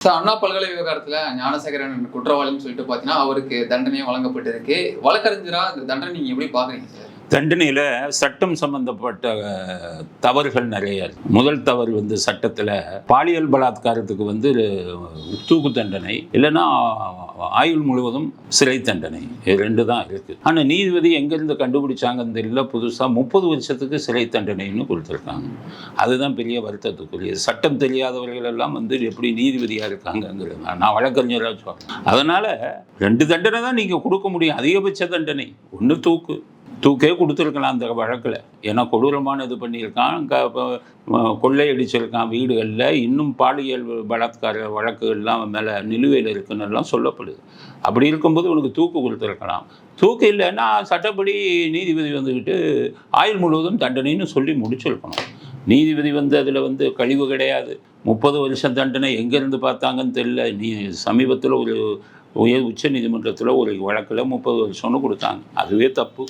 Sir அண்ணா பல்கலை விவகாரத்தில் ஞானசேகரன் குற்றவாளின்னு சொல்லிட்டு பார்த்தீங்கன்னா அவருக்கு தண்டனையும் வழங்கப்பட்டிருக்கு. வழக்கறிஞராக இந்த தண்டனை நீங்கள் எப்படி பார்க்குறீங்க சார் தண்டனையில் சட்டம் சம்பந்தப்பட்ட தவறுகள் நிறைய முதல் தவறு வந்து சட்டத்தில் பாலியல் பலாத்காரத்துக்கு வந்து தூக்கு தண்டனை இல்லைன்னா ஆயுள் முழுவதும் சிறை தண்டனை. ரெண்டு தான் இருக்குது ஆனால் நீதிபதி எங்கேருந்து கண்டுபிடிச்சாங்கன்னு தெரியல. புதுசாக முப்பது வருஷத்துக்கு சிறை தண்டனைன்னு கொடுத்துருக்காங்க. அதுதான் பெரிய வருத்தத்துக்குரிய. சட்டம் தெரியாதவர்கள் எல்லாம் வந்து எப்படி நீதிபதியாக இருக்காங்கங்கிறது நான் வழக்கறிஞராக சொல்கிறேன் அதனால் ரெண்டு தண்டனை தான் நீங்கள் கொடுக்க முடியும். அதிகபட்ச தண்டனை. ஒன்று தூக்கு. தூக்கே கொடுத்துருக்கலாம் அந்த வழக்கில். ஏன்னா கொடூரமான இது பண்ணியிருக்கான். க கொள்ளை அடிச்சிருக்கான் வீடுகளில். இன்னும் பாலியல் பலாத்கார வழக்குகள்லாம் மேலே நிலுவையில் இருக்குன்னெல்லாம் சொல்லப்படுது. அப்படி இருக்கும்போது உனக்கு தூக்கு கொடுத்துருக்கலாம். தூக்கு இல்லைன்னா சட்டப்படி நீதிபதி வந்துக்கிட்டு ஆயுள் முழுவதும் தண்டனைன்னு சொல்லி முடிச்சிருக்கணும். நீதிபதி வந்து அதில் வந்து கழிவு கிடையாது. முப்பது வருஷம் தண்டனை எங்கேருந்து பார்த்தாங்கன்னு தெரியல. நீ சமீபத்தில் ஒரு உயர் உச்ச நீதிமன்றத்தில் ஒரு வழக்கில் முப்பது வருஷம்னு கொடுத்தாங்க. அதுவே தப்பு.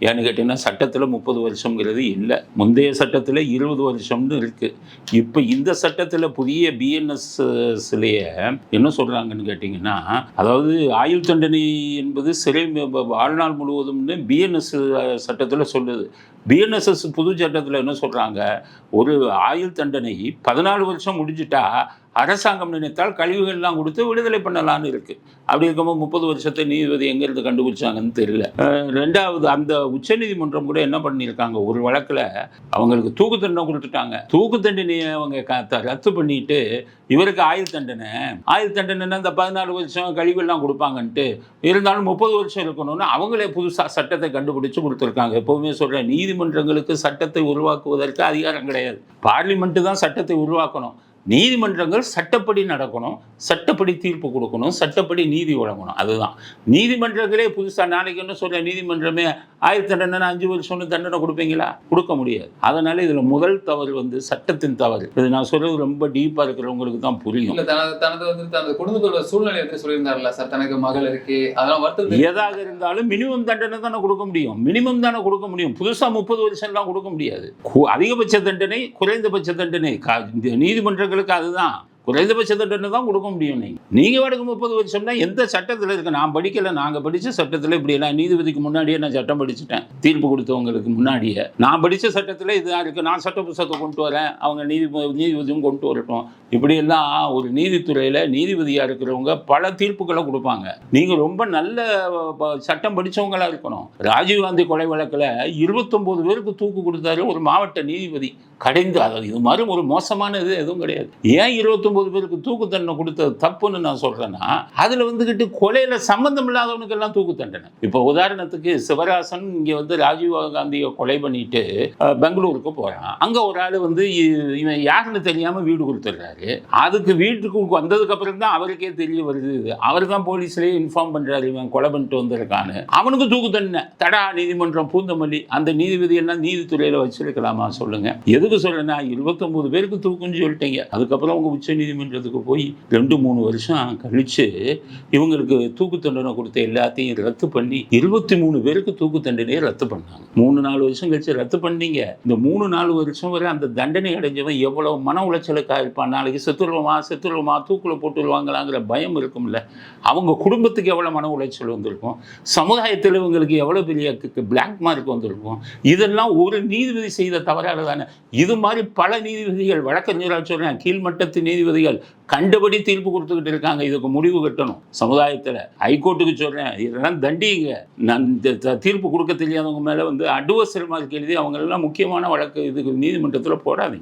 ஏன்னு கேட்டிங்கன்னா சட்டத்தில் முப்பது வருஷங்கிறது இல்லை. முந்தைய சட்டத்தில் இருபது வருஷம்னு இருக்குது இப்போ இந்த சட்டத்தில் புதிய பிஎன்எஸ்லேயே என்ன சொல்கிறாங்கன்னு கேட்டிங்கன்னா அதாவது ஆயுள் தண்டனை என்பது சிறை வாழ்நாள் முழுவதும்னு பிஎன்எஸ் சட்டத்தில் சொல்லுது. பிஎன்எஸ்எஸ் புது சட்டத்தில் என்ன சொல்கிறாங்க ஒரு ஆயுள் தண்டனை பதினாலு வருஷம் முடிஞ்சிட்டா அரசாங்கம் நினைத்தால் கழிவுகள்லாம் கொடுத்து விடுதலை பண்ணலான்னு இருக்குது அப்படி இருக்கும்போது முப்பது வருஷத்தை நீதிபதி எங்கேருந்து கண்டுபிடிச்சாங்கன்னு தெரியல. ரெண்டாவது அந்த உச்சநீதிமன்றம் கூட என்ன பண்ணியிருக்காங்க? ஒரு வழக்கில் அவங்களுக்கு தூக்கு தண்டனை கொடுத்துட்டாங்க. தூக்கு தண்டனையை அவங்க க ரத்து பண்ணிட்டு இவருக்கு ஆயுள் தண்டனை. ஆயுள் தண்டனைன்னா இந்த பதினாலு வருஷம் கழிவுகள்லாம் கொடுப்பாங்கன்ட்டு. இருந்தாலும் முப்பது வருஷம் இருக்கணும்னு அவங்களே புதுசாக சட்டத்தை கண்டுபிடிச்சு கொடுத்துருக்காங்க. எப்போவுமே சொல்கிறேன் நீதிமன்றங்களுக்கு சட்டத்தை உருவாக்குவதற்கு அதிகாரம் கிடையாது. பார்லிமெண்ட்டு தான் சட்டத்தை உருவாக்கணும். நீதிமன்றங்கள் சட்டப்படி நடக்கணும் சட்டப்படி தீர்ப்பு கொடுக்கணும் சட்டப்படி நீதி வழங்கணும். அதுதான். நீதிமன்றங்களே புதுசாக நாளைக்கு என்ன சொல்ற நீதிமன்றமே ஆயிரத்தி தண்டனை அஞ்சு வருஷம்னு தண்டனை கொடுப்பீங்களா? கொடுக்க முடியாது. அதனால இதில் முதல் தவறு வந்து சட்டத்தின் தவறு. இது நான் சொல்றது ரொம்ப டீப்பாக இருக்கிறவங்களுக்கு தான் புரியும். தனது தனது வந்து தனது குடும்பத்தோட சூழ்நிலை வந்து சொல்லியிருந்தாருல்ல சார். தனக்கு மகள் இருக்கு. அதெல்லாம் வருத்தம் எதாக இருந்தாலும் மினிமம் தண்டனை தானே கொடுக்க முடியும். மினிமம் தானே கொடுக்க முடியும். புதுசாக முப்பது வருஷம்லாம் கொடுக்க முடியாது. அதிகபட்ச தண்டனை குறைந்தபட்ச தண்டனை. கா- இந்த அதுதான். குறைந்தபட்ச தண்டனை தான் கொடுக்க முடியும் நீங்கள் நீங்கள் வடக்கு முப்பது வருஷம்னா எந்த சட்டத்தில் இருக்கு? நான் படிக்கல நாங்கள் படித்த சட்டத்தில் இப்படி எல்லாம் நீதிபதிக்கு முன்னாடியே நான் சட்டம் படிச்சுட்டேன். தீர்ப்பு கொடுத்தவங்களுக்கு முன்னாடியே. நான் படித்த சட்டத்தில் இதாக இருக்குது நான் சட்ட புத்தகத்தை கொண்டு வரேன். அவங்க நீதி நீதிபதியும் கொண்டு வரட்டும். இப்படியெல்லாம் ஒரு நீதித்துறையில் நீதிபதியாக இருக்கிறவங்க பல தீர்ப்புகளை கொடுப்பாங்க. நீங்கள் ரொம்ப நல்ல ப- சட்டம் படித்தவங்களாக இருக்கணும். ராஜீவ்காந்தி கொலை வழக்கில் இருபத்தொம்போது பேருக்கு தூக்கு கொடுத்தாரு ஒரு மாவட்ட நீதிபதி. கடைந்து அதாவது இது மாதிரி ஒரு மோசமான இது எதுவும் கிடையாது. ஏன் இருபத்தொம்போது பேருக்கு தூக்கு தண்டனை கொடுத்தது தப்புன்னு நான் சொல்கிறேன்னா அதில் வந்துக்கிட்டு கொலையில் சம்மந்தம் இல்லாதவனுக்கெல்லாம் தூக்கு தண்டனை இப்போ உதாரணத்துக்கு சிவராசன் இங்கே வந்து ராஜீவ் காந்தியை கொலை பண்ணிட்டு பெங்களூருக்கு போகிறான் அங்கே ஒரு ஆள் வந்து இவன் யாருன்னு தெரியாமல் வீடு கொடுத்துட்றாரு. அதுக்கு வீட்டுக்கு வந்ததுக்கு அப்புறம் தான் அவருக்கே தெரிய வருது அவர் தான் போலீஸ்லேயே இன்ஃபார்ம் பண்ணுறாரு இவன் கொலை பண்ணிட்டு வந்திருக்கான்னு. அவனுக்கு தூக்கு தண்டனை தடா நீதிமன்றம் பூந்தமல்லி அந்த நீதிபதி எல்லாம் நீதித்துறையில் வச்சிருக்கலாமா சொல்லுங்க. எதுக்கு சொல்றேன்னா இருபத்தொம்போது பேருக்கு தூக்குன்னு சொல்லிட்டீங்க. அதுக்கப்புறம் உங்க உச்ச நீதிமன்றத்துக்கு போய் ரெண்டு மூணு வருஷம் கழிச்சு இவங்களுக்கு தூக்கு தண்டனை கொடுத்த எல்லாத்தையும் ரத்து பண்ணி இருபத்தி மூணு பேருக்கு தூக்கு தண்டனையை ரத்து பண்ணாங்க. மூணு நாலு வருஷம் கழிச்சு ரத்து பண்ணீங்க. இந்த மூணு நாலு வருஷம் வரை அந்த தண்டனை அடைஞ்சவன் எவ்வளவு மன உளைச்சலுக்கா இருப்பான்? நாளைக்கு செத்துருவோமா செத்துருவோமா தூக்குல போட்டுருவாங்களாங்கிற பயம் இருக்கும்ல. அவங்க குடும்பத்துக்கு எவ்வளோ மன உளைச்சல் வந்திருக்கும்? சமுதாயத்தில் இவங்களுக்கு எவ்வளோ பெரிய பிளாக் மார்க் வந்திருக்கும்? இதெல்லாம் ஒரு நீதிபதி செய்த தவறாக தானே. இது மாதிரி பல நீதிபதிகள் வழக்கறிஞராக சொல்கிறேன் கீழ்மட்டத்து நீதிபதி நீதிபதிகள் கண்டபடி தீர்ப்பு கொடுத்துக்கிட்டு இருக்காங்க. இதுக்கு முடிவு கட்டணும். சமுதாயத்தில் ஹைகோர்ட்டுக்கு சொல்கிறேன் இதெல்லாம் தண்டிங்க. நான் இந்த த- தீர்ப்பு கொடுக்க தெரியாதவங்க மேலே வந்து அட்வர்சல் மார்க் எழுதி அவங்களெல்லாம் முக்கியமான வழக்கு. இதுக்கு நீதிமன்றத்தில் போடாதீங்க.